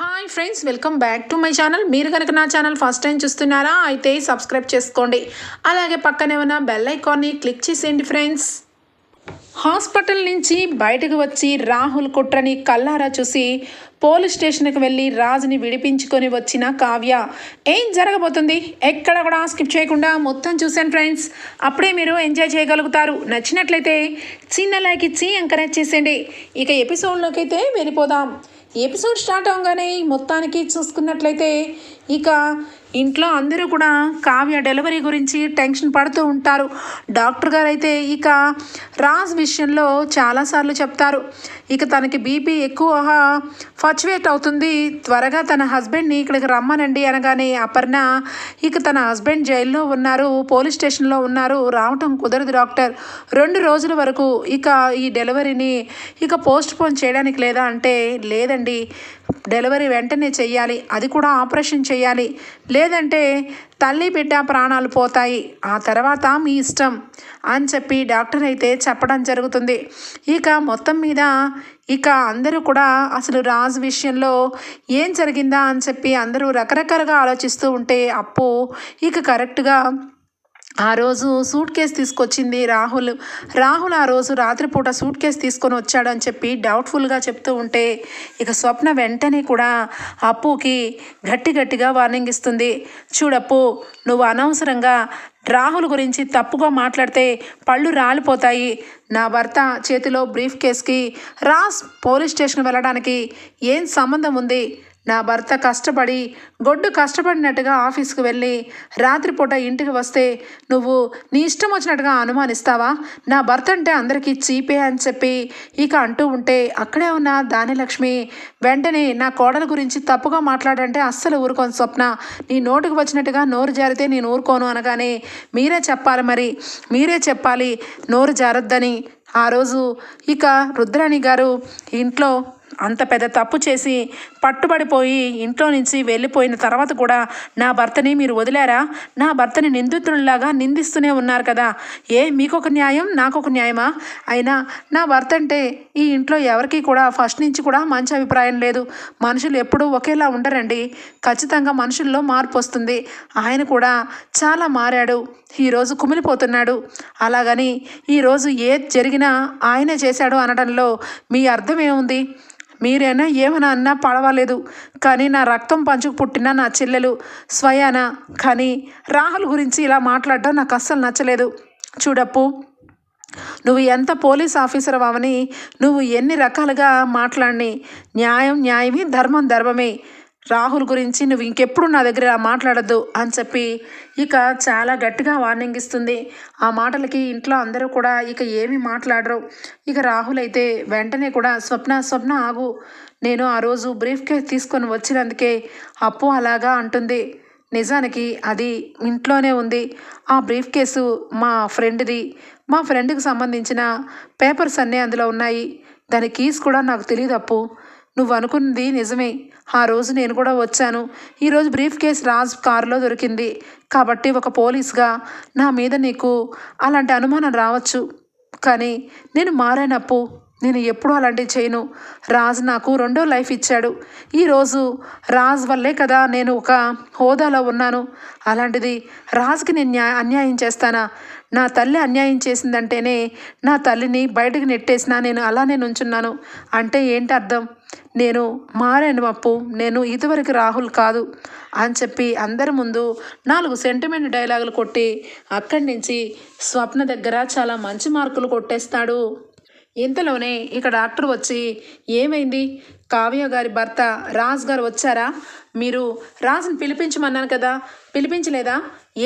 Hi friends welcome back to my channel మీరు కనుక నా ఛానల్ ఫస్ట్ టైం చూస్తున్నారా అయితే సబ్స్క్రైబ్ చేసుకోండి. అలాగే పక్కనే ఉన్న బెల్ ఐకాన్ని క్లిక్ చేసేయండి ఫ్రెండ్స్ హాస్పిటల్ నుంచి బయటకు వచ్చి రాహుల్ కుట్రని కల్లారా చూసి పోలీస్ స్టేషన్కి వెళ్ళి రాజుని విడిపించుకొని వచ్చిన కావ్య. ఏం జరగబోతుంది? ఎక్కడ కూడా స్కిప్ చేయకుండా మొత్తం చూసాను ఫ్రెండ్స్ అప్పుడే మీరు ఎంజాయ్ చేయగలుగుతారు. నచ్చినట్లయితే చిన్న లైక్ ఇచ్చి ఎంకరేజ్ చేసేయండి. ఇక ఎపిసోడ్లోకి అయితే వెళ్ళిపోదాం. ఎపిసోడ్ స్టార్ట్ అవగానే మొత్తానికి చూసుకున్నట్లయితే ఇక ఇంట్లో అందరూ కూడా కావ్య డెలివరీ గురించి టెన్షన్ పడుతూ ఉంటారు. డాక్టర్ గారు అయితే ఇక రాజ్ విషయంలో చాలాసార్లు చెప్తారు. ఇక తనకి బీపీ ఎక్కువ ఫర్చువేట్ అవుతుంది. త్వరగా తన హస్బెండ్ని ఇక్కడికి రమ్మనండి అనగానే అపర్ణ ఇక తన హస్బెండ్ జైల్లో ఉన్నారు. పోలీస్ స్టేషన్లో ఉన్నారు. రావటం కుదరదు డాక్టర్. రెండు రోజుల వరకు ఇక ఈ డెలివరీని ఇక పోస్ట్ పోన్ చేయడానికి లేదా అంటే లేదండి. డెలివరీ వెంటనే చేయాలి అది కూడా ఆపరేషన్ చేయాలి లేదంటే తల్లి బిడ్డ ప్రాణాలు పోతాయి. ఆ తర్వాత మీ ఇష్టం అని చెప్పి డాక్టర్ అయితే చెప్పడం జరుగుతుంది. ఇక మొత్తం మీద ఇక అందరూ కూడా అసలు రాజు విషయంలో ఏం జరిగిందా అని చెప్పి అందరూ రకరకాలుగా ఆలోచిస్తూ ఉంటే అప్పు ఇక కరెక్ట్గా ఆ రోజు సూట్ కేసు తీసుకొచ్చింది రాహుల్. రాహుల్ ఆ రోజు రాత్రిపూట సూట్ కేసు తీసుకొని వచ్చాడని చెప్పి డౌట్ఫుల్గా చెప్తూ ఉంటే ఇక స్వప్న వెంటనే కూడా అప్పుకి గట్టి గట్టిగా వార్నింగ్ ఇస్తుంది. చూడప్పు నువ్వు అనవసరంగా రాహుల్ గురించి తప్పుగా మాట్లాడితే పళ్ళు రాలిపోతాయి. నా భర్త చేతిలో బ్రీఫ్ కేస్కి రాస్ పోలీస్ స్టేషన్ వెళ్ళడానికి ఏం సంబంధం ఉంది? నా భర్త కష్టపడి గొడ్డు కష్టపడినట్టుగా ఆఫీస్కి వెళ్ళి రాత్రిపూట ఇంటికి వస్తే నువ్వు నీ ఇష్టం వచ్చినట్టుగా అనుమానిస్తావా? నా భర్త అంటే అందరికీ చీపే అని చెప్పి ఇక అంటూ ఉంటే అక్కడే ఉన్న దానిలక్ష్మి వెంటనే నా కోడల గురించి తప్పుగా మాట్లాడంటే అస్సలు ఊరుకోను స్వప్న. నీ నోటికి వచ్చినట్టుగా నోరు జారితే నేను ఊరుకోను అనగానే మీరే చెప్పాలి మరి. మీరే చెప్పాలి నోరు జారొద్దని. ఆ రోజు ఇక రుద్రాణి గారు ఇంట్లో అంత పెద్ద తప్పు చేసి పట్టుబడిపోయి ఇంట్లో నుంచి వెళ్ళిపోయిన తర్వాత కూడా నా భర్తని మీరు వదిలారా? నా భర్తని నిందితుడిలాగా నిందిస్తూనే ఉన్నారు కదా. ఏ మీకొక న్యాయం? నాకొక న్యాయమా? అయినా నా భర్త అంటే ఈ ఇంట్లో ఎవరికి కూడా ఫస్ట్ నుంచి కూడా మంచి అభిప్రాయం లేదు. మనుషులు ఎప్పుడూ ఒకేలా ఉండరండి. ఖచ్చితంగా మనుషుల్లో మార్పు వస్తుంది. ఆయన కూడా చాలా మారాడు. ఈరోజు కుమిలిపోతున్నాడు. అలాగని ఈరోజు ఏది జరిగినా ఆయనే చేశాడు అనడంలో మీ అర్థం ఏముంది? మీరైనా? ఏమైనా అన్నా పడవలేదు కానీ నా రక్తం పంచుకు పుట్టిన నా చెల్లెలు స్వయాన? కానీ రాహుల్ గురించి ఇలా మాట్లాడడం నాకు అస్సలు నచ్చలేదు. చూడప్పు నువ్వు ఎంత పోలీస్ ఆఫీసర్ అవని నువ్వు ఎన్ని రకాలుగా మాట్లాడిని. న్యాయం న్యాయమే ధర్మం ధర్మమే. రాహుల్ గురించి నువ్వు ఇంకెప్పుడు నా దగ్గర మాట్లాడద్దు అని చెప్పి ఇక చాలా గట్టిగా వార్నింగ్ ఇస్తుంది. ఆ మాటలకి ఇంట్లో అందరూ కూడా ఇక ఏమీ మాట్లాడరు. ఇక రాహుల్ అయితే వెంటనే కూడా స్వప్న స్వప్న ఆగు. నేను ఆ రోజు బ్రీఫ్ కేస్ తీసుకొని వచ్చినందుకే అప్పు అలాగా అంటుంది. నిజానికి అది ఇంట్లోనే ఉంది. ఆ బ్రీఫ్ కేసు మా ఫ్రెండ్ది మా ఫ్రెండ్కి సంబంధించిన పేపర్స్ అన్నీ అందులో ఉన్నాయి. దాని కీస్ కూడా నాకు తెలియదు అప్పు. నువ్వు అనుకున్నది నిజమే. ఆ రోజు నేను కూడా వచ్చాను. ఈరోజు బ్రీఫ్ కేస్ రాజ్ కారులో దొరికింది. కాబట్టి ఒక పోలీస్గా నా మీద నీకు అలాంటి అనుమానం రావచ్చు. కానీ నేను మారానప్పు. నేను ఎప్పుడూ అలాంటివి చేయను. రాజ్ నాకు రెండో లైఫ్ ఇచ్చాడు. ఈరోజు రాజ్ వల్లే కదా నేను ఒక హోదాలో ఉన్నాను. అలాంటిది రాజ్కి నేను న్యా అన్యాయం చేస్తానా? నా తల్లి అన్యాయం చేసిందంటేనే నా తల్లిని బయటకు నెట్టేసినా నేను అలానే నుంచున్నాను. అంటే ఏంటి అర్థం? నేను మారాను అప్పు. నేను ఇదివరకు రాహుల్ కాదు అని చెప్పి అందరి ముందు నాలుగు సెంటిమెంట్ డైలాగులు కొట్టి అక్కడి నుంచి స్వప్న దగ్గర చాలా మంచి మార్కులు కొట్టేస్తాడు. ఇంతలోనే ఇక డాక్టర్ వచ్చి ఏమైంది? కావ్య గారి భర్త రాజ్ గారు వచ్చారా? మీరు రాజుని పిలిపించమన్నాను కదా పిలిపించలేదా?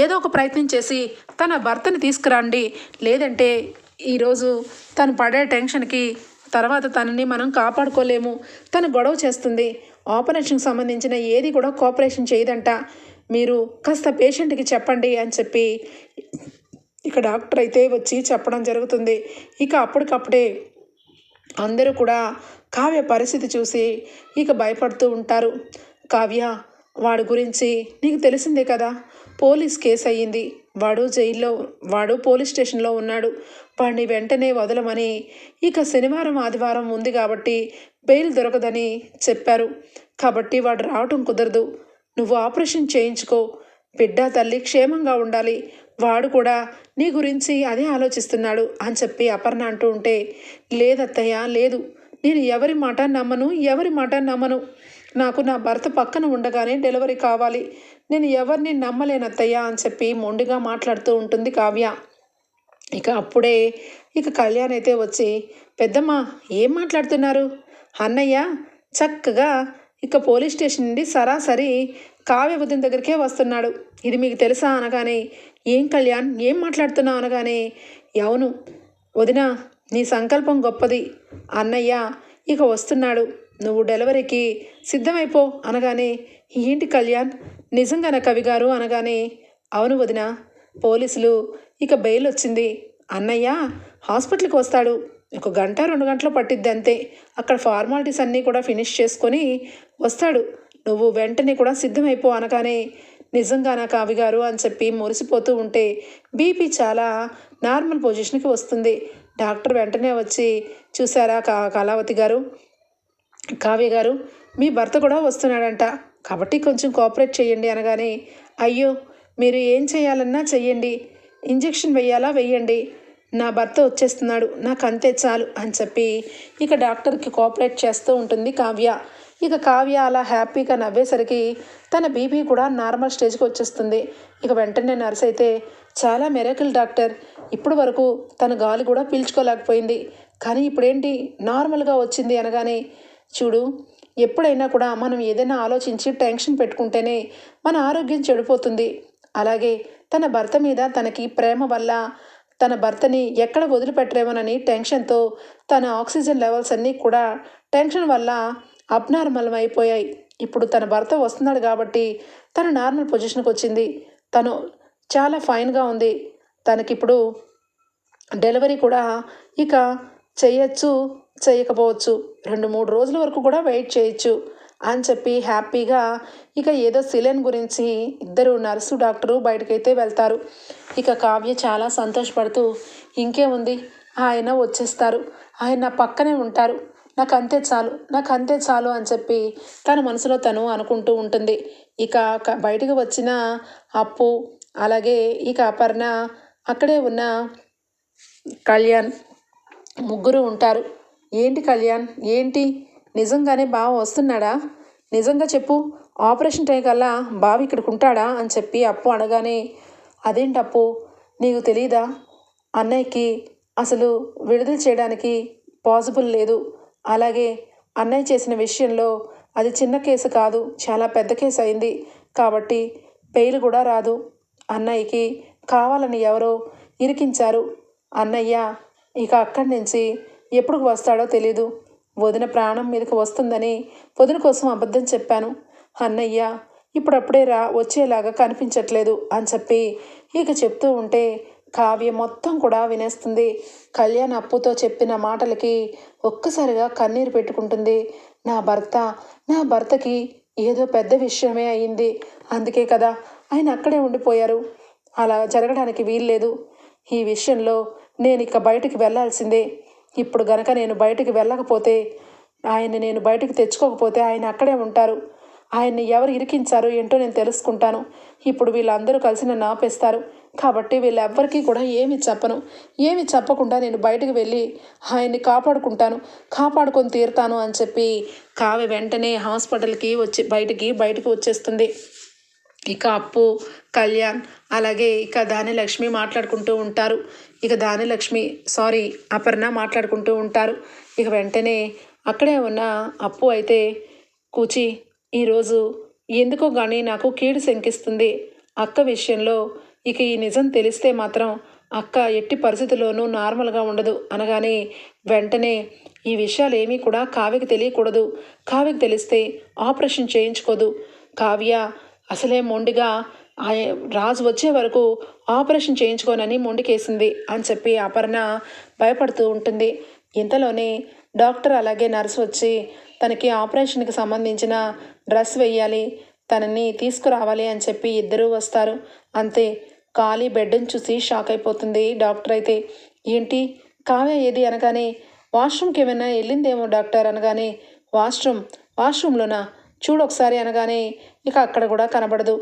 ఏదో ఒక ప్రయత్నం చేసి తన భర్తని తీసుకురండి. లేదంటే ఈరోజు తను పడే టెన్షన్కి తర్వాత తనని మనం కాపాడుకోలేము. తను గొడవ చేస్తుంది. ఆపరేషన్కి సంబంధించిన ఏది కూడా కోఆపరేషన్ చేయదంట. మీరు కాస్త పేషెంట్కి చెప్పండి అని చెప్పి ఇక డాక్టర్ అయితే వచ్చి చెప్పడం జరుగుతుంది. ఇక అప్పటికప్పుడే అందరూ కూడా కావ్య పరిస్థితి చూసి ఇక భయపడుతూ ఉంటారు. కావ్య వాడి గురించి నీకు తెలిసిందే కదా పోలీస్ కేసు అయ్యింది. వాడు జైల్లో వాడు పోలీస్ స్టేషన్లో ఉన్నాడు. వాడిని వెంటనే వదలమని ఇక శనివారం ఆదివారం ఉంది కాబట్టి బెయిల్ దొరకదని చెప్పారు. కాబట్టి వాడు రావటం కుదరదు. నువ్వు ఆపరేషన్ చేయించుకో. బిడ్డ తల్లి క్షేమంగా ఉండాలి. వాడు కూడా నీ గురించి అదే ఆలోచిస్తున్నాడు అని చెప్పి అపర్ణ అంటూ ఉంటే లేదత్తయ్య లేదు. నేను ఎవరి మాట నమ్మను ఎవరి మాట నమ్మను. నాకు నా భర్త పక్కన ఉండగానే డెలివరీ కావాలి. నేను ఎవరిని నమ్మలేనత్తయ్య అని చెప్పి మొండిగా మాట్లాడుతూ ఉంటుంది కావ్య. ఇక అప్పుడే ఇక కళ్యాణ్ అయితే వచ్చి పెద్దమ్మ ఏం మాట్లాడుతున్నారు? అన్నయ్య చక్కగా ఇక పోలీస్ స్టేషన్ నుండి సరాసరి కావ్య ఉదయం దగ్గరికే వస్తున్నాడు. ఇది మీకు తెలుసా? అనగానే ఏం కళ్యాణ్? ఏం మాట్లాడుతున్నావు అనగానే అవును వదిన నీ సంకల్పం గొప్పది. అన్నయ్య ఇక వస్తున్నాడు. నువ్వు డెలివరీకి సిద్ధమైపో అనగానే ఏంటి కళ్యాణ్? నిజంగాన కవి గారు? అనగానే అవును వదిన పోలీసులు ఇక బెయిల్ వచ్చింది అన్నయ్య హాస్పిటల్కి వస్తాడు. ఒక గంట రెండు గంటలు పట్టిద్ది అంతే. అక్కడ ఫార్మాలిటీస్ అన్నీ కూడా ఫినిష్ చేసుకొని వస్తాడు. నువ్వు వెంటనే కూడా సిద్ధమైపో అనగానే నిజంగానా కావి గారు అని చెప్పి మురిసిపోతూ ఉంటే బీపీ చాలా నార్మల్ పొజిషన్కి వస్తుంది. డాక్టర్ వెంటనే వచ్చి చూసారా కా కళావతి గారు? కావ్య గారు మీ భర్త కూడా వస్తున్నాడంట. కాబట్టి కొంచెం కోఆపరేట్ చేయండి అనగానే అయ్యో మీరు ఏం చేయాలన్నా చెయ్యండి. ఇంజెక్షన్ వెయ్యాలా వెయ్యండి నా భర్త వచ్చేస్తున్నాడు. నాకు అంతే చాలు అని చెప్పి ఇక డాక్టర్కి కోఆపరేట్ చేస్తూ ఉంటుంది కావ్య. ఇక కావ్య అలా హ్యాపీగా నవ్వేసరికి తన బీపీ కూడా నార్మల్ స్టేజ్కి వచ్చేస్తుంది. ఇక వెంటనే నర్స్ అయితే చాలా మెరకిల్ డాక్టర్. ఇప్పటి వరకు తన గాలి కూడా పీల్చుకోలేకపోయింది. కానీ ఇప్పుడేంటి? నార్మల్గా వచ్చింది అనగానే చూడు ఎప్పుడైనా కూడా మనం ఏదైనా ఆలోచించి టెన్షన్ పెట్టుకుంటేనే మన ఆరోగ్యం చెడిపోతుంది. అలాగే తన భర్త మీద తనకి ప్రేమ వల్ల తన భర్తని ఎక్కడ వదిలిపెట్టరేమోనని టెన్షన్తో తన ఆక్సిజన్ లెవెల్స్ అన్నీ కూడా టెన్షన్ వల్ల అబ్నార్మలం అయిపోయాయి. ఇప్పుడు తన భర్త వస్తున్నాడు కాబట్టి తన నార్మల్ పొజిషన్కి వచ్చింది. తను చాలా ఫైన్గా ఉంది. తనకిప్పుడు డెలివరీ కూడా ఇక చేయొచ్చు చేయకపోవచ్చు రెండు మూడు రోజుల వరకు కూడా వెయిట్ చేయొచ్చు అని చెప్పి హ్యాపీగా ఇక ఏదో సిలెన్ గురించి ఇద్దరు నర్సు డాక్టరు బయటకైతే వెళ్తారు. ఇక కావ్య చాలా సంతోషపడుతూ ఇంకేముంది? ఆయన వచ్చేస్తారు. ఆయన పక్కనే ఉంటారు. నాకు అంతే చాలు నాకు అంతే చాలు అని చెప్పి తన మనసులో తను అనుకుంటూ ఉంటుంది. ఇక బయటకు వచ్చిన అప్పు అలాగే ఇక అపర్ణ అక్కడే ఉన్న కళ్యాణ్ ముగ్గురు ఉంటారు. ఏంటి కళ్యాణ్? ఏంటి? నిజంగానే బావ వస్తున్నాడా? నిజంగా చెప్పు ఆపరేషన్ టైం కల్లా బావ ఇక్కడికి ఉంటాడా అని చెప్పి అప్పు అనగానే అదేంటి అప్పు? నీకు తెలీదా? అన్నయ్యకి అసలు విడుదల చేయడానికి పాసిబుల్ లేదు. అలాగే అన్నయ్య చేసిన విషయంలో అది చిన్న కేసు కాదు చాలా పెద్ద కేసు అయింది. కాబట్టి పెయిల్ కూడా రాదు. అన్నయ్యకి కావాలని ఎవరో ఇరికించారు. అన్నయ్య ఇక అక్కడి నుంచి ఎప్పుడు వస్తాడో తెలీదు. వదిన ప్రాణం మీదకి వస్తుందని వదిన కోసం అబద్ధం చెప్పాను. అన్నయ్య ఇప్పుడప్పుడే రా వచ్చేలాగా కనిపించట్లేదు అని చెప్పి ఇక చెప్తూ ఉంటే కావ్య మొత్తం కూడా వినేస్తుంది. కళ్యాణ్ అప్పుతో చెప్పిన మాటలకి ఒక్కసారిగా కన్నీరు పెట్టుకుంటుంది. నా భర్త నా భర్తకి ఏదో పెద్ద విషయమే అయింది. అందుకే కదా ఆయన అక్కడే ఉండిపోయారు. అలా జరగడానికి వీల్లేదు. ఈ విషయంలో నేను ఇక బయటికి వెళ్ళాల్సిందే. ఇప్పుడు గనక నేను బయటికి వెళ్ళకపోతే ఆయన్ని నేను బయటికి తెచ్చుకోకపోతే ఆయన అక్కడే ఉంటారు. ఆయన్ని ఎవరు ఇరికించారో ఏంటో నేను తెలుసుకుంటాను. ఇప్పుడు వీళ్ళందరూ కలిసి నన్ను ఆపేస్తారు. కాబట్టి వీళ్ళెవ్వరికీ కూడా ఏమి చెప్పను. ఏమి చెప్పకుండా నేను బయటకు వెళ్ళి ఆయన్ని కాపాడుకుంటాను. కాపాడుకొని తీరుతాను అని చెప్పి కావ్య వెంటనే హాస్పిటల్కి వచ్చి బయటికి బయటకు వచ్చేస్తుంది. ఇక అప్పు కళ్యాణ్ అలాగే ఇక దాని లక్ష్మి మాట్లాడుకుంటూ ఉంటారు. ఇక దాని లక్ష్మి సారీ అపర్ణ మాట్లాడుకుంటూ ఉంటారు. ఇక వెంటనే అక్కడే ఉన్న అప్పు అయితే కూచి ఈరోజు ఎందుకో కానీ నాకు కీడు శంకిస్తుంది. అక్క విషయంలో ఇక ఈ నిజం తెలిస్తే మాత్రం అక్క ఎట్టి పరిస్థితుల్లోనూ నార్మల్గా ఉండదు అనగానే వెంటనే ఈ విషయాలు ఏమీ కూడా కావ్యకి తెలియకూడదు. కావ్యకి తెలిస్తే ఆపరేషన్ చేయించుకోదు. కావ్య అసలే మొండిగా ఆ రాజు వచ్చే వరకు ఆపరేషన్ చేయించుకోనని మొండికేసింది అని చెప్పి అపర్ణ భయపడుతూ ఉంటుంది. ఇంతలోనే డాక్టర్ అలాగే నర్స్ వచ్చి తనకి ఆపరేషన్కి సంబంధించిన డ్రెస్ వేయాలి తనని తీసుకురావాలి అని చెప్పి ఇద్దరూ వస్తారు. అంతే. ఖాళీ బెడ్ని చూసి షాక్ అయిపోతుంది. డాక్టర్ అయితే ఏంటి? కావ్య ఏది అనగానే వాష్రూమ్కి ఏమైనా వెళ్ళిందేమో డాక్టర్ అనగానే వాష్రూమ్ వాష్రూమ్లోనా? చూడు ఒకసారి అనగానే ఇక అక్కడ కూడా కనబడదు.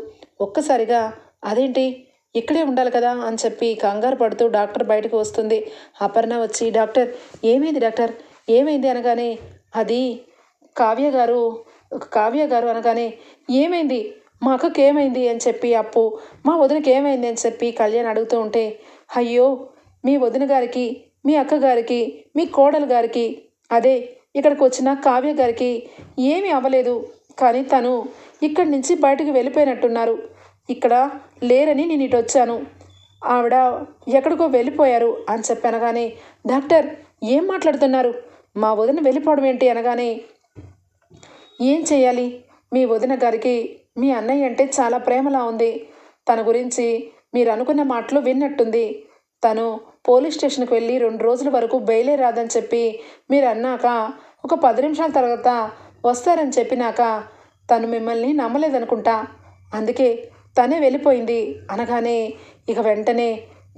ఒక్కసారిగా అదేంటి? ఇక్కడే ఉండాలి కదా అని చెప్పి కంగారు పడుతూ డాక్టర్ బయటకు వస్తుంది. అపర్ణ వచ్చి డాక్టర్ ఏమైంది డాక్టర్? ఏమైంది అనగానే అది కావ్య గారు కావ్య గారు అనగానే ఏమైంది? మా అక్కకి ఏమైంది అని చెప్పి అప్పు. మా వదినకి ఏమైంది అని చెప్పి కళ్యాణ్ అడుగుతూ ఉంటే అయ్యో మీ వదిన గారికి మీ అక్క గారికి మీ కోడలు గారికి అదే ఇక్కడికి వచ్చిన కావ్య గారికి ఏమీ అవ్వలేదు. కానీ తను ఇక్కడి నుంచి బయటకు వెళ్ళిపోయినట్టున్నారు. ఇక్కడ లేరని నేను ఇటు వచ్చాను. ఆవిడ ఎక్కడికో వెళ్ళిపోయారు అని చెప్పి అనగానే డాక్టర్ ఏం మాట్లాడుతున్నారు? మా వదిన వెళ్ళిపోవడం ఏంటి అనగానే ఏం చేయాలి? మీ వదిన గారికి మీ అన్నయ్య అంటే చాలా ప్రేమలా ఉంది. తన గురించి మీరు అనుకున్న మాటలు విన్నట్టుంది. తను పోలీస్ స్టేషన్కి వెళ్ళి రెండు రోజుల వరకు బయలే రాదని చెప్పి మీరు అన్నాక ఒక పది నిమిషాల తర్వాత వస్తారని చెప్పినాక తను మిమ్మల్ని నమ్మలేదనుకుంటా. అందుకే తనే వెళ్ళిపోయింది అనగానే ఇక వెంటనే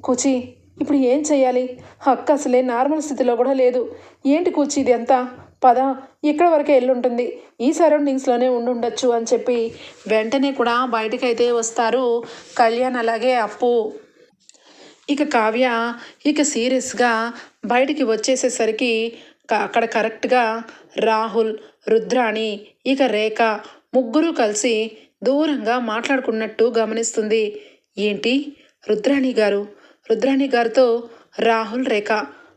కూచి ఇప్పుడు ఏం చేయాలి అక్క అసలే నార్మల్ స్థితిలో కూడా లేదు. ఏంటి కూచి ఇది అంతా పద ఇక్కడ వరకే వెళ్ళుంటుంది ఈ సరౌండింగ్స్లోనే ఉండుండొచ్చు అని చెప్పి వెంటనే కూడా బయటకైతే వస్తారు కళ్యాణ్ అలాగే అప్పు. ఇక కావ్య ఇక సీరియస్గా బయటికి వచ్చేసేసరికి అక్కడ కరెక్ట్గా రాహుల్ రుద్రాణి ఇక రేఖ ముగ్గురు కలిసి దూరంగా మాట్లాడుకున్నట్టు గమనిస్తుంది. ఏంటి? రుద్రాణి గారు? రుద్రాణి గారితో రాహుల్ రేఖ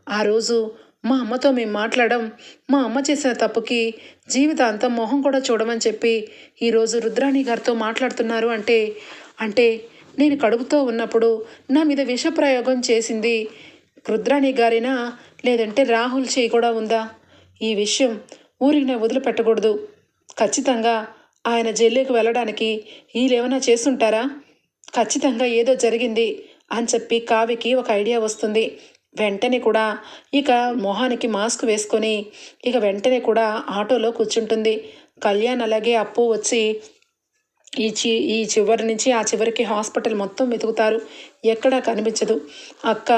ఆ రోజు మా అమ్మతో మేము మాట్లాడడం మా అమ్మ చేసిన తప్పుకి జీవితాంతం మొహం కూడా చూడమని చెప్పి ఈరోజు రుద్రాణి గారితో మాట్లాడుతున్నారు అంటే అంటే నేను కడుపుతో ఉన్నప్పుడు నా మీద విషప్రయోగం చేసింది రుద్రాణి గారినా? లేదంటే రాహుల్ చేయి కూడా ఉందా? ఈ విషయం ఊరికి వదిలిపెట్టకూడదు. ఖచ్చితంగా ఆయన జైలుకి వెళ్ళడానికి వీళ్ళేమైనా చేస్తుంటారా? ఖచ్చితంగా ఏదో జరిగింది అని చెప్పి కావికి ఒక ఐడియా వస్తుంది. వెంటనే కూడా ఇక మొహానికి మాస్క్ వేసుకొని ఇక వెంటనే కూడా ఆటోలో కూర్చుంటుంది. కళ్యాణ్ అలాగే అప్పు వచ్చి ఈ చి ఈ చివరి నుంచి ఆ చివరికి హాస్పిటల్ మొత్తం వెతుకుతారు. ఎక్కడా కనిపించదు. అక్క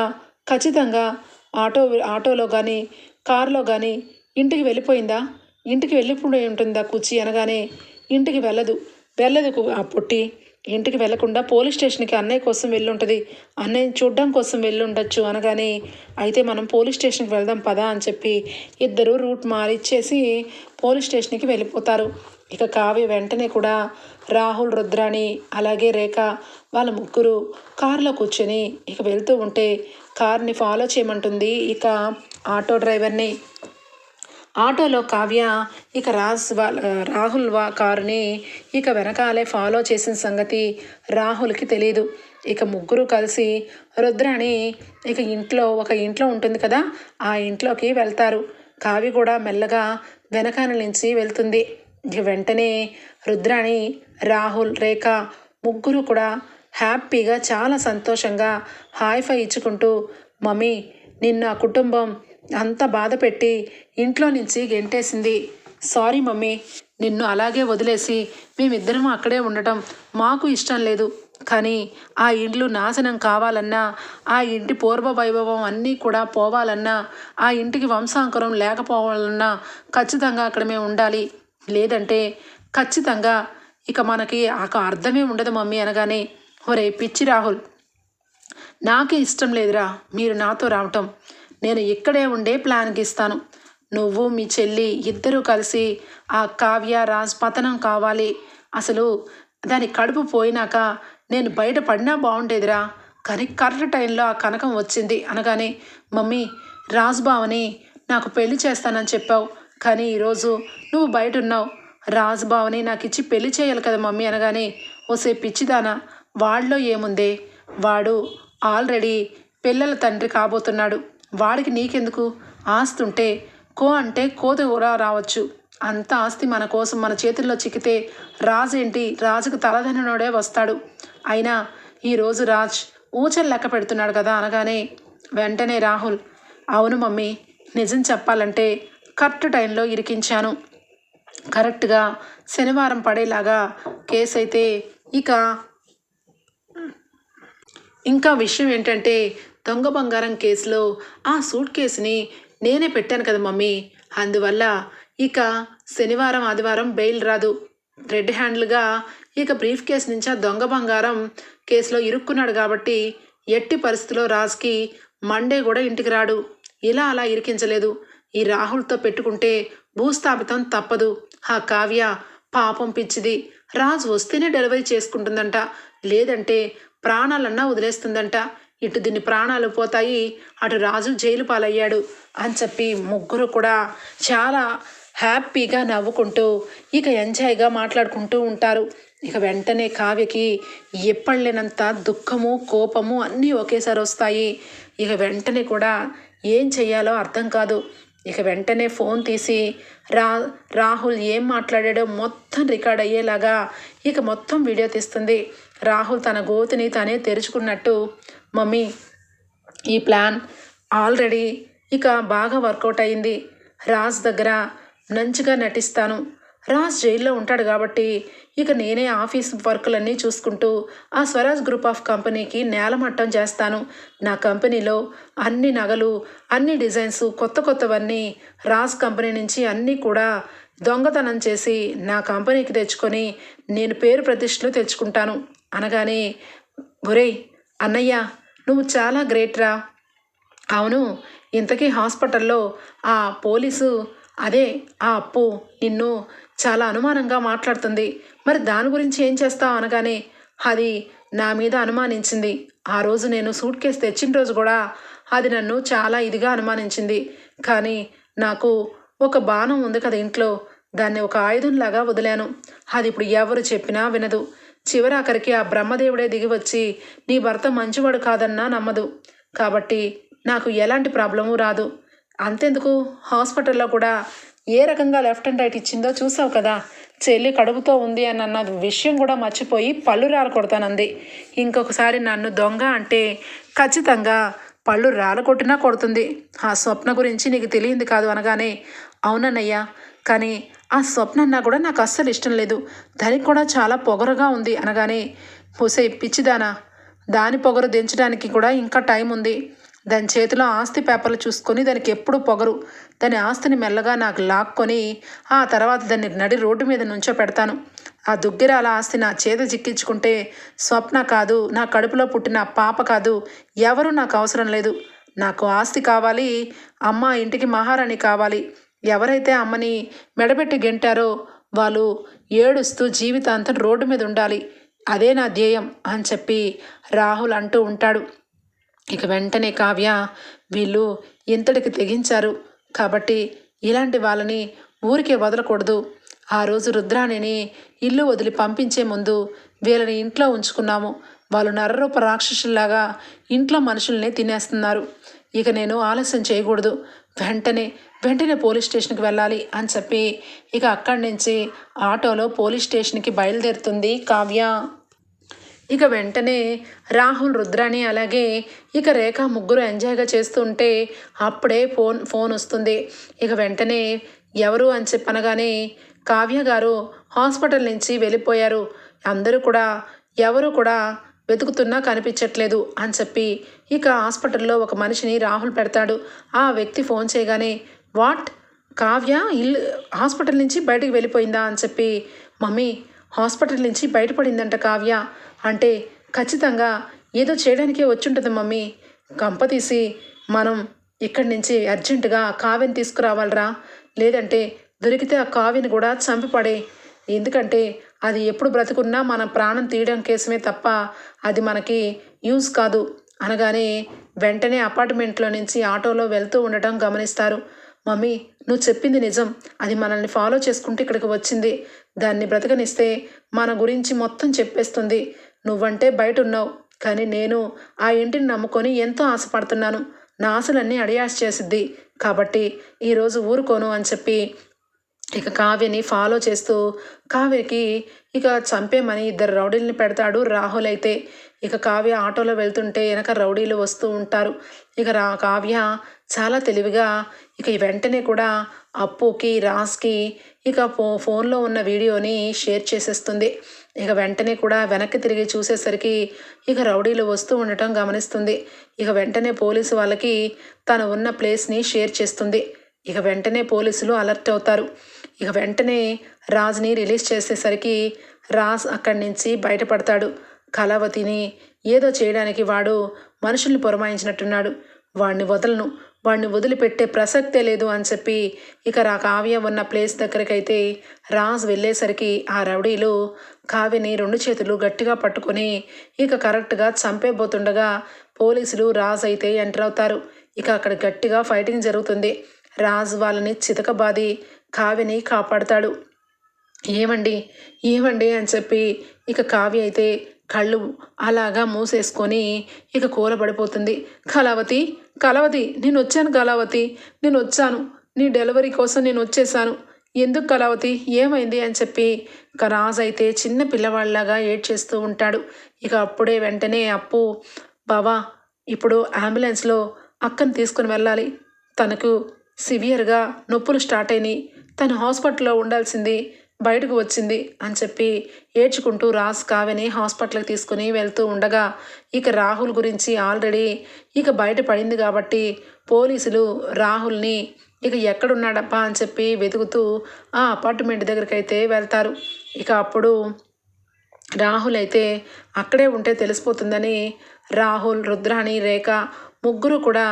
ఖచ్చితంగా ఆటో ఆటోలో కానీ కారులో కానీ ఇంటికి వెళ్ళిపోయిందా? ఇంటికి వెళ్ళిపోయి ఉంటుందా కుర్చీ అనగానే ఇంటికి వెళ్ళదు. వెళ్ళదు ఆ పొట్టి. ఇంటికి వెళ్ళకుండా పోలీస్ స్టేషన్కి అన్నయ్య కోసం వెళ్ళి ఉంటుంది అన్నయ్యని చూడడం కోసం వెళ్ళి ఉండొచ్చు అనగానే అయితే మనం పోలీస్ స్టేషన్కి వెళ్దాం పదా అని చెప్పి ఇద్దరు రూట్ మారిచ్చేసి పోలీస్ స్టేషన్కి వెళ్ళిపోతారు. ఇక కావ్య వెంటనే కూడా రాహుల్ రుద్రాణి అలాగే రేఖ వాళ్ళ ముగ్గురు కారులో కూర్చొని ఇక వెళ్తూ ఉంటే కార్ని ఫాలో చేయమంటుంది ఇక ఆటో డ్రైవర్ని. ఆటోలో కావ్య ఇక రాజ్ వాళ్ళ రాహుల్ వా కారుని ఇక వెనకాలే ఫాలో చేసిన సంగతి రాహుల్కి తెలియదు ఇక ముగ్గురు కలిసి రుద్రాణి ఇక ఇంట్లో ఒక ఇంట్లో ఉంటుంది కదా ఆ ఇంట్లోకి వెళ్తారు. కావి కూడా మెల్లగా వెనకాల నుంచి వెళ్తుంది. ఇక వెంటనే రుద్రాణి రాహుల్ రేఖ ముగ్గురు కూడా హ్యాపీగా చాలా సంతోషంగా హాయ్ ఫై ఇచ్చుకుంటూ మమ్మీ నిన్న కుటుంబం అంత బాధ పెట్టి ఇంట్లో నుంచి గెంటేసింది. సారీ మమ్మీ నిన్ను అలాగే వదిలేసి మేమిద్దరం అక్కడే ఉండటం మాకు ఇష్టం లేదు. కానీ ఆ ఇండ్లు నాశనం కావాలన్నా ఆ ఇంటి పూర్వ వైభవం అన్నీ కూడా పోవాలన్నా ఆ ఇంటికి వంశాంకరం లేకపోవాలన్నా ఖచ్చితంగా అక్కడ మేము ఉండాలి. లేదంటే ఖచ్చితంగా ఇక మనకి ఆ అర్థమే ఉండదు మమ్మీ అనగానే ఒరే పిచ్చి రాహుల్ నాకే ఇష్టం లేదురా మీరు నాతో రావటం. నేను ఇక్కడే ఉండే ప్లాన్ ఇస్తాను. నువ్వు మీ చెల్లి ఇద్దరూ కలిసి ఆ కావ్య రాజ్ పతనం కావాలి. అసలు దాని కడుపు పోయినాక నేను బయటపడినా బాగుండేదిరా కానీ కరెక్ట్ టైంలో ఆ కనకం వచ్చింది అనగానే మమ్మీ రాజ్బావని నాకు పెళ్ళి చేస్తానని చెప్పావు. కానీ ఈరోజు నువ్వు బయట ఉన్నావు రాజ్బావని నాకు ఇచ్చి పెళ్ళి చేయాలి కదా మమ్మీ అనగానే ఓసే పిచ్చిదానా వాళ్ళలో ఏముందే? వాడు ఆల్రెడీ పిల్లల తండ్రి కాబోతున్నాడు. వాడికి నీకెందుకు? ఆస్తి ఉంటే కో అంటే కోత కూడా రావచ్చు. అంత ఆస్తి మన కోసం మన చేతుల్లో చిక్కితే రాజు ఏంటి రాజుకు తలదనోడే వస్తాడు. అయినా ఈరోజు రాజ్ ఊచలు లెక్క పెడుతున్నాడు కదా అనగానే వెంటనే రాహుల్ అవును మమ్మీ నిజం చెప్పాలంటే కరెక్ట్ టైంలో ఇరికించాను. కరెక్ట్గా శనివారం పడేలాగా కేసు అయితే ఇక ఇంకా విషయం ఏంటంటే దొంగ బంగారం కేసులో ఆ సూట్ కేసుని నేనే పెట్టాను కదా మమ్మీ. అందువల్ల ఇక శనివారం ఆదివారం బెయిల్ రాదు. రెడ్ హ్యాండ్లుగా ఇక బ్రీఫ్ కేసు నుంచి ఆ దొంగ బంగారం కేసులో ఇరుక్కున్నాడు కాబట్టి ఎట్టి పరిస్థితిలో రాజ్కి మండే కూడా ఇంటికి రాడు. ఇలా అలా ఇరికించలేదు. ఈ రాహుల్తో పెట్టుకుంటే భూస్థాపితం తప్పదు. ఆ కావ్య పాపం పిచ్చిది. రాజు వస్తేనే డెలివరీ చేసుకుంటుందంట. లేదంటే ప్రాణాలన్నా వదిలేస్తుందంట. ఇటు దీని ప్రాణాలు పోతాయి అటు రాజు జైలు పాలయ్యాడు అని చెప్పి ముగ్గురు కూడా చాలా హ్యాపీగా నవ్వుకుంటూ ఇక ఎంజాయ్గా మాట్లాడుకుంటూ ఉంటారు. ఇక వెంటనే కావ్యకి ఎప్పలేనంత దుఃఖము కోపము అన్నీ ఒకేసారి వస్తాయి. ఇక వెంటనే కూడా ఏం చెయ్యాలో అర్థం కాదు. ఇక వెంటనే ఫోన్ తీసి రా రాహుల్ ఏం మాట్లాడాడో మొత్తం రికార్డ్ అయ్యేలాగా ఇక మొత్తం వీడియో తీస్తుంది. రాహుల్ తన గోతిని తనే తెరుచుకున్నట్టు మమ్మీ ఈ ప్లాన్ ఆల్రెడీ ఇక బాగా వర్కౌట్ అయింది. రాజ్ దగ్గర మంచిగా నటిస్తాను. రాజ్ జైల్లో ఉంటాడు కాబట్టి ఇక నేనే ఆఫీస్ వర్కులన్నీ చూసుకుంటూ ఆ స్వరాజ్ గ్రూప్ ఆఫ్ కంపెనీకి నేలమట్టం చేస్తాను. నా కంపెనీలో అన్ని నగలు అన్ని డిజైన్స్ కొత్త కొత్తవన్నీ రాజ్ కంపెనీ నుంచి అన్నీ కూడా దొంగతనం చేసి నా కంపెనీకి తెచ్చుకొని నేను పేరు ప్రతిష్టలు తెచ్చుకుంటాను. అనగానే ఒరే అన్నయ్య నువ్వు చాలా గ్రేట్ రా. అవును ఇంతకీ హాస్పిటల్లో ఆ పోలీసు అదే ఆ అప్పు నిన్ను చాలా అనుమానంగా మాట్లాడుతుంది. మరి దాని గురించి ఏం చేస్తావు? అనగానే అది నా మీద అనుమానించింది. ఆ రోజు నేను సూట్ కేసు తెచ్చిన రోజు కూడా అది నన్ను చాలా ఇదిగా అనుమానించింది. కానీ నాకు ఒక బాణం ఉంది కదా ఇంట్లో. దాన్ని ఒక ఆయుధంలాగా వదిలాను. అది ఇప్పుడు ఎవరు చెప్పినా వినదు. చివరాఖరికి ఆ బ్రహ్మదేవుడే దిగి వచ్చి నీ భర్త మంచివాడు కాదన్నా నమ్మదు. కాబట్టి నాకు ఎలాంటి ప్రాబ్లము రాదు. అంతెందుకు? హాస్పిటల్లో కూడా ఏ రకంగా లెఫ్ట్ అండ్ రైట్ ఇచ్చిందో చూసావు కదా. చెల్లి కడుపుతో ఉంది అని అన్న విషయం కూడా మర్చిపోయి పళ్ళు రాలకొడతానంది. ఇంకొకసారి నన్ను దొంగ అంటే ఖచ్చితంగా పళ్ళు రాలకొట్టినా కొడుతుంది. ఆ స్వప్న గురించి నీకు తెలియంది కాదు అనగానే అవునన్నయ్యా కానీ ఆ స్వప్నన్నా కూడా నాకు అస్సలు ఇష్టం లేదు. దానికి కూడా చాలా పొగరుగా ఉంది అనగానే పూసే పిచ్చిదానా దాని పొగరు దించడానికి కూడా ఇంకా టైం ఉంది. దాని చేతిలో ఆస్తి పేపర్లు చూసుకొని దానికి ఎప్పుడు పొగరు. దాని ఆస్తిని మెల్లగా నాకు లాక్కొని ఆ తర్వాత దాన్ని నడి రోడ్డు మీద నుంచో పెడతాను. ఆ దుగ్గిరాల ఆస్తి నా చేత చిక్కించుకుంటే స్వప్న కాదు నా కడుపులో పుట్టిన పాప కాదు ఎవరు నాకు అవసరం లేదు. నాకు ఆస్తి కావాలి అమ్మ ఇంటికి మహారాణి కావాలి. ఎవరైతే అమ్మని మెడబెట్టి గెంటారో వాళ్ళు ఏడుస్తూ జీవితాంతం రోడ్డు మీద ఉండాలి. అదే నా ధ్యేయం అని చెప్పి రాహుల్ అంటూ ఉంటాడు. ఇక వెంటనే కావ్య వీళ్ళు ఇంతటికి తెగించారు. కాబట్టి ఇలాంటి వాళ్ళని ఊరికే వదలకూడదు. ఆ రోజు రుద్రాణిని ఇల్లు వదిలి పంపించే ముందు వీళ్ళని ఇంట్లో ఉంచుకున్నాము. వాళ్ళు నర్రూప రాక్షసుల్లాగా ఇంట్లో మనుషుల్ని తినేస్తున్నారు. ఇక నేను ఆలస్యం చేయకూడదు. వెంటనే వెంటనే పోలీస్ స్టేషన్కి వెళ్ళాలి అని చెప్పి ఇక అక్కడి నుంచి ఆటోలో పోలీస్ స్టేషన్కి బయలుదేరుతుంది కావ్య. ఇక వెంటనే రాహుల్ రుద్రాని అలాగే ఇక రేఖ ముగ్గురు ఎంజాయ్గా చేస్తుంటే అప్పుడే ఫోన్ ఫోన్ వస్తుంది. ఇక వెంటనే ఎవరు అని చెప్పనగానే కావ్య గారు హాస్పిటల్ నుంచి వెళ్ళిపోయారు. అందరూ కూడా ఎవరు కూడా వెతుకుతున్నా కనిపించట్లేదు అని చెప్పి ఇక హాస్పిటల్లో ఒక మనిషిని రాహుల్ పెడతాడు. ఆ వ్యక్తి ఫోన్ చేయగానే వాట్? కావ్య ఇల్లు హాస్పిటల్ నుంచి బయటకు వెళ్ళిపోయిందా? అని చెప్పి మమ్మీ హాస్పిటల్ నుంచి బయటపడిందంట కావ్య. అంటే ఖచ్చితంగా ఏదో చేయడానికే వచ్చుంటుంది మమ్మీ. కంప తీసి మనం ఇక్కడి నుంచి అర్జెంటుగా కావ్యని తీసుకురావాలరా. లేదంటే దొరికితే ఆ కావ్యని కూడా చంపిపడే ఎందుకంటే అది ఎప్పుడు బ్రతుకున్నా మన ప్రాణం తీయడం కేసమే తప్ప అది మనకి యూజ్ కాదు. అనగానే వెంటనే అపార్ట్మెంట్లో నుంచి ఆటోలో వెళ్తూ ఉండటం గమనిస్తారు. మమ్మీ నువ్వు చెప్పింది నిజం. అది మనల్ని ఫాలో చేసుకుంటూ ఇక్కడికి వచ్చింది. దాన్ని బ్రతకనిస్తే మన గురించి మొత్తం చెప్పేస్తుంది. నువ్వంటే బయట ఉన్నావు కానీ నేను ఆ ఇంటిని నమ్ముకొని ఎంతో ఆశపడుతున్నాను. నా ఆశలన్నీ అడియాస్ చేసిద్ది. కాబట్టి ఈరోజు ఊరుకోను అని చెప్పి ఇక కావ్యని ఫాలో చేస్తూ కావ్యకి ఇక చంపేమని ఇద్దరు రౌడీల్ని పెడతాడు రాహుల్ అయితే. ఇక కావ్య ఆటోలో వెళ్తుంటే వెనక రౌడీలు వస్తూ ఉంటారు. ఇక రా కావ్య చాలా తెలివిగా ఇక వెంటనే కూడా అప్పుకి రాస్కి ఇక ఫో ఫోన్లో ఉన్న వీడియోని షేర్ చేసేస్తుంది. ఇక వెంటనే కూడా వెనక్కి తిరిగి చూసేసరికి ఇక రౌడీలు వస్తూ ఉండటం గమనిస్తుంది. ఇక వెంటనే పోలీసు వాళ్ళకి తను ఉన్న ప్లేస్ని షేర్ చేస్తుంది. ఇక వెంటనే పోలీసులు అలర్ట్ అవుతారు. ఇక వెంటనే రాజ్ని రిలీజ్ చేసేసరికి రాజ్ అక్కడి నుంచి బయటపడతాడు. కళావతిని ఏదో చేయడానికి వాడు మనుషుల్ని పురమాయించినట్టున్నాడు. వాడిని వదలను. వాడిని వదిలిపెట్టే ప్రసక్తే లేదు అని చెప్పి ఇక రా కావ్య ఉన్న ప్లేస్ దగ్గరకైతే రాజ్ వెళ్ళేసరికి ఆ రౌడీలు కావ్యని రెండు చేతులు గట్టిగా పట్టుకొని ఇక కరెక్ట్గా చంపేబోతుండగా పోలీసులు రాజ్ అయితే ఎంటర్ అవుతారు. ఇక అక్కడ గట్టిగా ఫైటింగ్ జరుగుతుంది. రాజ్ వాళ్ళని చితకబాది కావ్యని కాపాడతాడు. ఏమండి ఏమండి అని చెప్పి ఇక కావ్య అయితే కళ్ళు అలాగా మూసేసుకొని ఇక కూలబడిపోతుంది. కళావతి కళావతి నేను వచ్చాను కళావతి. నేను వచ్చాను నీ డెలివరీ కోసం నేను వచ్చేసాను ఎందుకు కళావతి? ఏమైంది? అని చెప్పి ఇక రాజు అయితే చిన్న పిల్లవాళ్ళలాగా ఏడ్చేస్తూ ఉంటాడు. ఇక అప్పుడే వెంటనే అప్పు బావా ఇప్పుడు అంబులెన్స్లో అక్కను తీసుకుని వెళ్ళాలి. తనకు సివియర్గా నొప్పులు స్టార్ట్ అయినాయి. తను హాస్పిటల్లో ఉండాల్సింది బయటకు వచ్చింది అని చెప్పి ఏడ్చుకుంటూ రాస్ కావ్యని హాస్పిటల్కి తీసుకుని వెళ్తూ ఉండగా ఇక రాహుల్ గురించి ఆల్రెడీ ఇక బయట పడింది కాబట్టి పోలీసులు రాహుల్ని ఇక ఎక్కడున్నాడప్పా అని చెప్పి వెతుకుతూ ఆ అపార్ట్మెంట్ దగ్గరికి అయితే వెళ్తారు. ఇక అప్పుడు రాహుల్ అయితే అక్కడే ఉంటే తెలిసిపోతుందని రాహుల్ రుద్రాణి రేఖ ముగ్గురు కూడా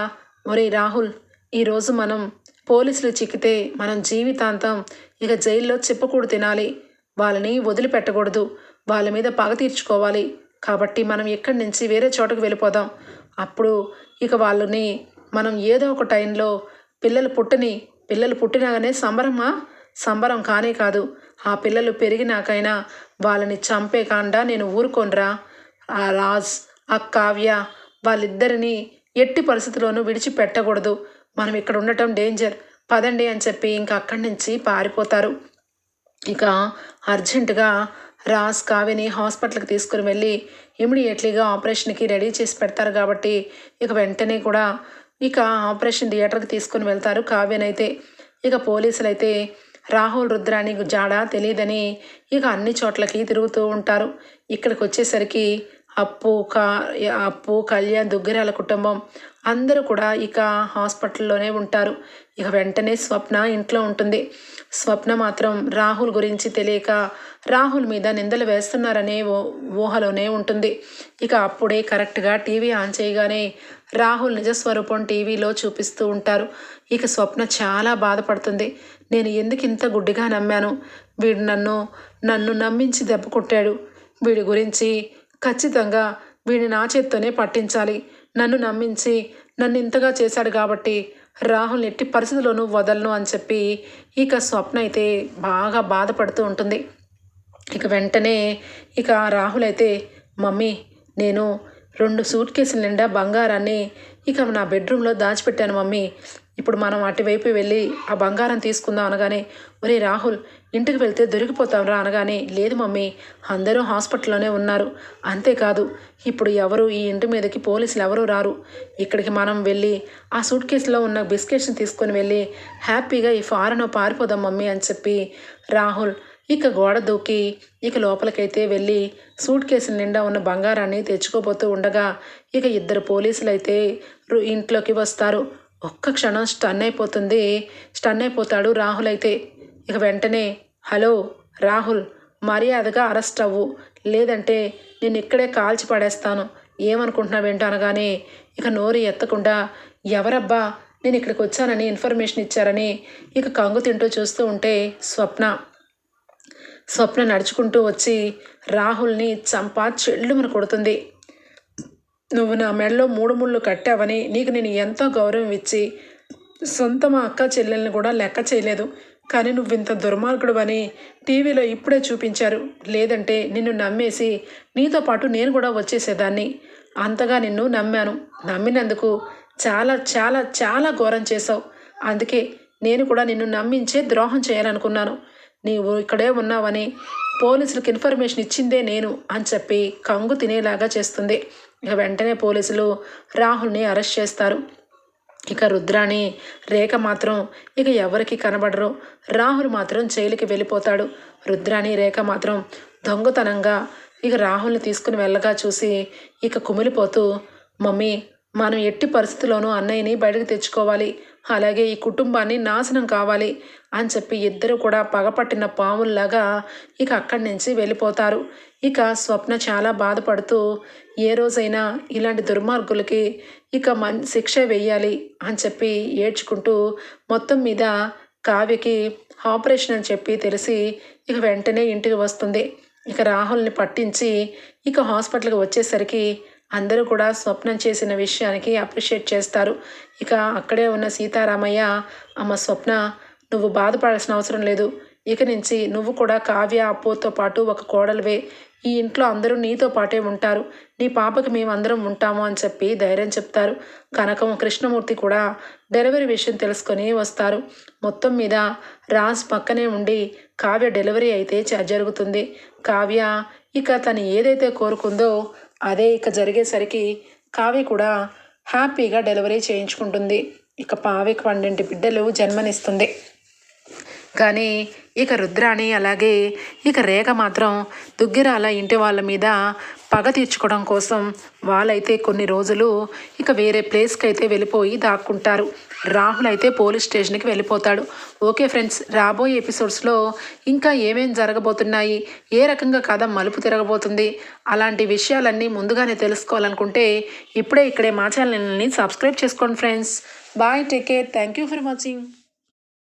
ఒరే రాహుల్ ఈరోజు మనం పోలీసులు చిక్కితే మనం జీవితాంతం ఇక జైల్లో చెప్పకూడదు తినాలి. వాళ్ళని వదిలిపెట్టకూడదు. వాళ్ళ మీద పగ తీర్చుకోవాలి. కాబట్టి మనం ఇక్కడి నుంచి వేరే చోటకు వెళ్ళిపోదాం. అప్పుడు ఇక వాళ్ళని మనం ఏదో ఒక టైంలో పిల్లలు పుట్టని పిల్లలు పుట్టినాగానే సంబరమా? సంబరం కానే కాదు. ఆ పిల్లలు పెరిగినాకైనా వాళ్ళని చంపే కాండా నేను ఊరుకోనరా. ఆ రాజ్ ఆ కావ్య వాళ్ళిద్దరిని ఎట్టి పరిస్థితుల్లోనూ విడిచిపెట్టకూడదు. మనం ఇక్కడ ఉండటం డేంజర్ పదండి అని చెప్పి ఇంకా అక్కడి నుంచి పారిపోతారు. ఇక అర్జెంటుగా రాజ్ కావ్యని హాస్పిటల్కి తీసుకుని వెళ్ళి ఇమీడియట్లీగా ఆపరేషన్కి రెడీ చేసి పెడతారు కాబట్టి ఇక వెంటనే కూడా ఇక ఆపరేషన్ థియేటర్కి తీసుకుని వెళ్తారు కావ్యనైతే. ఇక పోలీసులు అయితే రాహుల్ రుద్రాని జాడ తెలియదని ఇక అన్ని చోట్లకి తిరుగుతూ ఉంటారు. ఇక్కడికి వచ్చేసరికి అప్పు కా అప్పు కళ్యాణ్ దుగ్గిరాల కుటుంబం. అందరూ కూడా ఇక హాస్పిటల్లోనే ఉంటారు. ఇక వెంటనే స్వప్న ఇంట్లో ఉంటుంది. స్వప్న మాత్రం రాహుల్ గురించి తెలియక రాహుల్ మీద నిందలు వేస్తున్నారనే ఓ ఊహలోనే ఉంటుంది. ఇక అప్పుడే కరెక్ట్గా టీవీ ఆన్ చేయగానే రాహుల్ నిజస్వరూపం టీవీలో చూపిస్తూ ఉంటారు. ఇక స్వప్న చాలా బాధపడుతుంది. నేను ఎందుకు ఇంత గుడ్డిగా నమ్మాను? వీడు నన్ను నన్ను నమ్మించి దెబ్బ కొట్టాడు. వీడి గురించి ఖచ్చితంగా వీడిని నా చేత్తోనే పట్టించాలి. నన్ను నమ్మించి నన్ను ఇంతగా చేశాడు కాబట్టి రాహుల్ ఎట్టి పరిస్థితుల్లోనూ వదలను అని చెప్పి ఇక స్వప్న అయితే బాగా బాధపడుతూ ఉంటుంది. ఇక వెంటనే ఇక రాహుల్ అయితే మమ్మీ నేను రెండు సూట్ కేసుల నిండా బంగారాన్ని ఇక నా బెడ్రూమ్లో దాచిపెట్టాను మమ్మీ. ఇప్పుడు మనం అటువైపు వెళ్ళి ఆ బంగారం తీసుకుందాం అనగానే ఒరే రాహుల్ ఇంటికి వెళ్తే దొరికిపోతాంరా అనగానే లేదు మమ్మీ అందరూ హాస్పిటల్లోనే ఉన్నారు. అంతేకాదు ఇప్పుడు ఎవరు ఈ ఇంటి మీదకి పోలీసులు ఎవరు రారు. ఇక్కడికి మనం వెళ్ళి ఆ సూట్ కేసులో ఉన్న బిస్కెట్స్ని తీసుకొని వెళ్ళి హ్యాపీగా ఈ ఫారెన్ పారిపోదాం మమ్మీ అని చెప్పి రాహుల్ ఇక గోడ దూకి ఇక లోపలికైతే వెళ్ళి సూట్ కేసుల నిండా ఉన్న బంగారాన్ని తెచ్చుకోబోతూ ఉండగా ఇక ఇద్దరు పోలీసులు అయితే ఇంట్లోకి వస్తారు. ఒక్క క్షణం స్టన్ అయిపోతుంది. స్టన్ అయిపోతాడు రాహుల్ అయితే ఇక వెంటనే హలో రాహుల్ మర్యాదగా అరెస్ట్ అవ్వు. లేదంటే నేను ఇక్కడే కాల్చి పడేస్తాను. ఏమనుకుంటున్నావేంటో అనగానే ఇక నోరు ఎత్తకుండా ఎవరబ్బా నేను ఇక్కడికి వచ్చానని ఇన్ఫర్మేషన్ ఇచ్చారని ఇక కంగు తింటూ చూస్తూ ఉంటే స్వప్న స్వప్న నడుచుకుంటూ వచ్చి రాహుల్ని చంపా చెల్లుమని కొడుతుంది. నువ్వు నా మెడలో మూడు ముళ్ళు కట్టావని నీకు నేను ఎంతో గౌరవం ఇచ్చి సొంత మా అక్క చెల్లెల్ని కూడా లెక్క చేయలేదు. కానీ నువ్వు ఇంత దుర్మార్గుడు అని టీవీలో ఇప్పుడే చూపించారు. లేదంటే నిన్ను నమ్మేసి నీతో పాటు నేను కూడా వచ్చేసేదాన్ని. అంతగా నిన్ను నమ్మాను. నమ్మినందుకు చాలా చాలా చాలా ఘోరం చేసావు అందుకే నేను కూడా నిన్ను నమ్మించే ద్రోహం చేయాలనుకున్నాను. నీవు ఇక్కడే ఉన్నావని పోలీసులకు ఇన్ఫర్మేషన్ ఇచ్చిందే నేను అని చెప్పి కంగు తినేలాగా చేస్తుంది. ఇక వెంటనే పోలీసులు రాహుల్ని అరెస్ట్ చేస్తారు. ఇక రుద్రాని రేఖ మాత్రం ఇక ఎవరికి కనబడరు. రాహుల్ మాత్రం జైలుకి వెళ్ళిపోతాడు. రుద్రాని రేఖ మాత్రం దొంగతనంగా ఇక రాహుల్ని తీసుకుని వెళ్ళగా చూసి ఇక కుమిలిపోతూ మమ్మీ మనం ఎట్టి పరిస్థితుల్లోనూ అన్నయ్యని బయటకు తెచ్చుకోవాలి. అలాగే ఈ కుటుంబాన్ని నాశనం కావాలి అని చెప్పి ఇద్దరు కూడా పగపట్టిన పాముల్లాగా ఇక అక్కడి నుంచి వెళ్ళిపోతారు. ఇక స్వప్న చాలా బాధపడుతూ ఏ రోజైనా ఇలాంటి దుర్మార్గులకి ఇక మన్ శిక్ష వెయ్యాలి అని చెప్పి ఏడ్చుకుంటూ మొత్తం మీద కావ్యకి ఆపరేషన్ అని చెప్పి తెలిసి ఇక వెంటనే ఇంటికి వస్తుంది. ఇక రాహుల్ని పట్టించి ఇక హాస్పిటల్కి వచ్చేసరికి అందరూ కూడా స్వప్నం చేసిన విషయానికి అప్రిషియేట్ చేస్తారు. ఇక అక్కడే ఉన్న సీతారామయ్య అమ్మ స్వప్న నువ్వు బాధపడాల్సిన అవసరం లేదు. ఇక నుంచి నువ్వు కూడా కావ్య అప్పుతో పాటు ఒక కోడలివే. ఈ ఇంట్లో అందరూ నీతో పాటే ఉంటారు. నీ పాపకి మేమందరం ఉంటాము అని చెప్పి ధైర్యం చెప్తారు. కనకం కృష్ణమూర్తి కూడా డెలివరీ విషయం తెలుసుకొని వస్తారు. మొత్తం మీద రాజ్ పక్కనే ఉండి కావ్య డెలివరీ అయితే జరుగుతుంది. కావ్య ఇక తను ఏదైతే కోరుకుందో అదే ఇక జరిగేసరికి కావ్య కూడా హ్యాపీగా డెలివరీ చేయించుకుంటుంది. ఇక పావికి పండింటి బిడ్డలు జన్మనిస్తుంది. కానీ ఇక రుద్రాణి అలాగే ఇక రేఖ మాత్రం దుగ్గిరాల ఇంటి వాళ్ళ మీద పగ తీర్చుకోవడం కోసం వాళ్ళైతే కొన్ని రోజులు ఇక వేరే ప్లేస్కి అయితే వెళ్ళిపోయి దాక్కుంటారు. రాహుల్ అయితే పోలీస్ స్టేషన్కి వెళ్ళిపోతాడు. ఓకే ఫ్రెండ్స్ రాబోయే ఎపిసోడ్స్లో ఇంకా ఏమేం జరగబోతున్నాయి ఏ రకంగా కథ మలుపు తిరగబోతుంది అలాంటి విషయాలన్నీ ముందుగానే తెలుసుకోవాలనుకుంటే ఇప్పుడే ఇక్కడే మా ఛానల్ని సబ్స్క్రైబ్ చేసుకోండి friends. Bye take care. Thank you for watching.